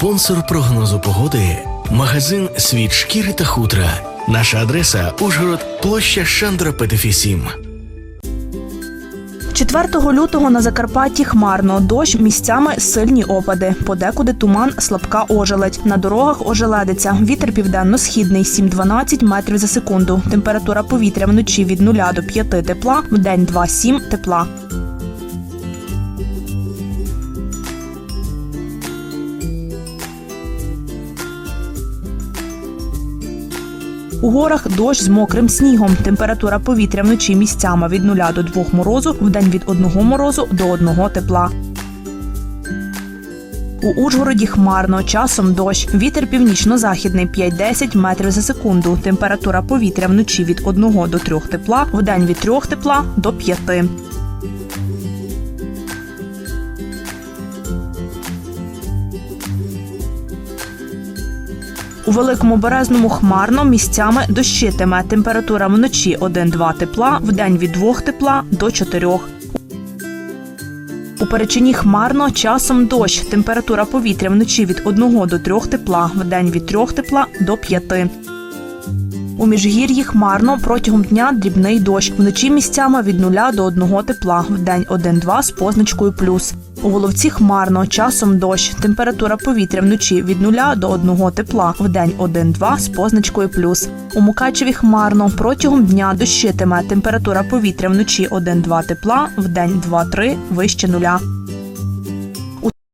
спонсор прогнозу погоди, магазин Світ шкіри та хутра. Наша адреса Ужгород, площа Шандра Петефі 7. 4 лютого на Закарпатті хмарно, дощ місцями сильні опади. Подекуди туман, слабка ожеледь. На дорогах ожеледиться. Вітер південно-східний 7-12 метрів за секунду. Температура повітря вночі від 0 до 5 тепла, вдень 2-7 тепла. У горах дощ з мокрим снігом. Температура повітря вночі місцями від 0 до 2 морозу, вдень від 1 морозу до 1 тепла. У Ужгороді хмарно, часом дощ. Вітер північно-західний 5-10 метрів за секунду. Температура повітря вночі від 1 до 3 тепла, вдень від 3 тепла до 5. У великому березному хмарно місцями дощитиме. Температура вночі 1-2 тепла, вдень від 2 тепла до 4. У перечині хмарно, часом дощ. Температура повітря вночі від 1 до 3 тепла, вдень від 3 тепла до 5. У міжгір'ї хмарно протягом дня дрібний дощ. Вночі місцями від 0 до 1 тепла, вдень 1-2 з позначкою плюс. У Воловці хмарно, часом дощ. Температура повітря вночі від 0 до 1 тепла, в день 1-2 з позначкою плюс. У Мукачеві хмарно протягом дня дощитиме. Температура повітря вночі 1-2 тепла, в день 2-3 вище нуля.